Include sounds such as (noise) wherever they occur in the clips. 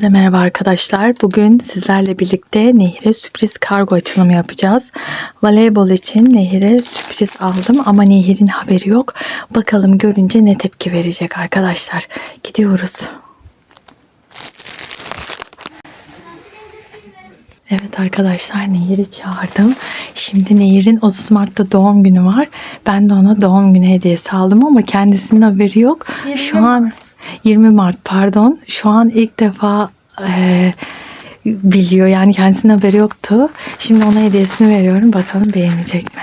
Hepinize merhaba arkadaşlar. Bugün sizlerle birlikte Nehir'e sürpriz kargo açılımı yapacağız. Voleybol için Nehir'e sürpriz aldım ama Nehir'in haberi yok. Bakalım görünce ne tepki verecek arkadaşlar. Gidiyoruz. Evet arkadaşlar Nehir'i çağırdım. Şimdi Nehir'in 30 Mart'ta doğum günü var. Ben de ona doğum günü hediyesi aldım ama kendisinin haberi yok. 20 Şu an Mart. 20 Mart pardon. Şu an ilk defa e, biliyor yani kendisinin haberi yoktu. Şimdi ona hediyesini veriyorum. Bakalım beğenecek mi?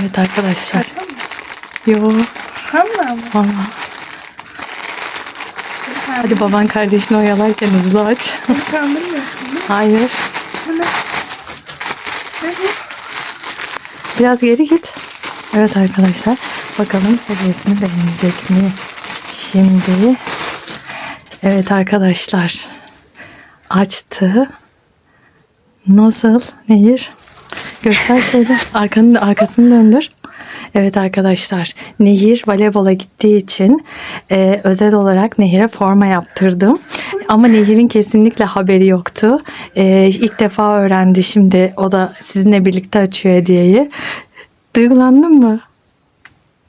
Evet arkadaşlar. Yo Hanna mı? valla. Hadi baban kardeşini oyalarken hızlı aç. Kandırmıyorsun değil mi? Hayır. Hadi. Biraz geri git. Evet arkadaşlar. Bakalım hediyesini beğenecek mi? Şimdi. Evet arkadaşlar. Açtı. Nasıl? Nehir? Göster şöyle. (laughs) Arkanın, arkasını döndür. Evet arkadaşlar. Nehir voleybola gittiği için e, özel olarak Nehir'e forma yaptırdım. Ama Nehir'in kesinlikle haberi yoktu. E, ilk defa öğrendi şimdi. O da sizinle birlikte açıyor hediyeyi. Duygulandın mı?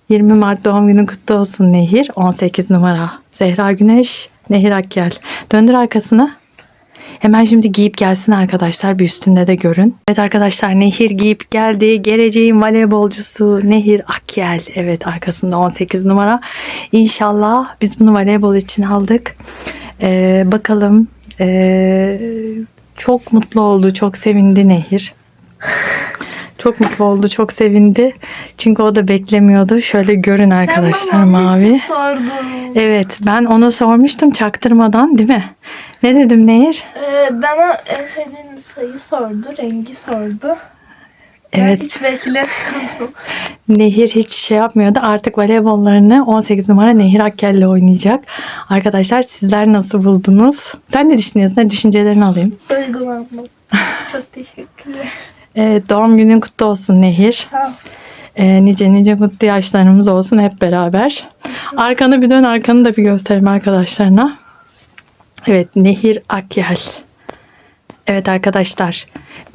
20 Mart doğum günün kutlu olsun Nehir. 18 numara. Zehra Güneş, Nehir Akgel. Döndür arkasını. Hemen şimdi giyip gelsin arkadaşlar. Bir üstünde de görün. Evet arkadaşlar Nehir giyip geldi. Geleceğin voleybolcusu Nehir Akyel. Evet arkasında 18 numara. İnşallah biz bunu voleybol için aldık. Ee, bakalım. Ee, çok mutlu oldu. Çok sevindi Nehir. Çok mutlu oldu. Çok sevindi. Çünkü o da beklemiyordu. Şöyle görün arkadaşlar Sen bana mavi. sordun. Evet ben ona sormuştum çaktırmadan değil mi? Ne dedim Nehir? Ee, bana en sevdiğin sayı sordu, rengi sordu. Evet. Ben hiç beklemiyordum. (laughs) Nehir hiç şey yapmıyordu. Artık voleybollarını 18 numara Nehir Akkel'le oynayacak. Arkadaşlar sizler nasıl buldunuz? Sen ne düşünüyorsun? Ne düşüncelerini alayım. Duygulandım. Çok teşekkürler. Ee, doğum günün kutlu olsun Nehir. Sağ ol. Ee, nice nice mutlu yaşlarımız olsun hep beraber. Arkanı bir dön arkanı da bir gösterelim arkadaşlarına. Evet Nehir Akyel. Evet arkadaşlar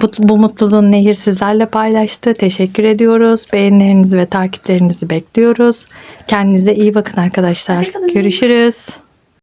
bu, bu mutluluğun Nehir sizlerle paylaştı. Teşekkür ediyoruz. Beğenilerinizi ve takiplerinizi bekliyoruz. Kendinize iyi bakın arkadaşlar. Görüşürüz.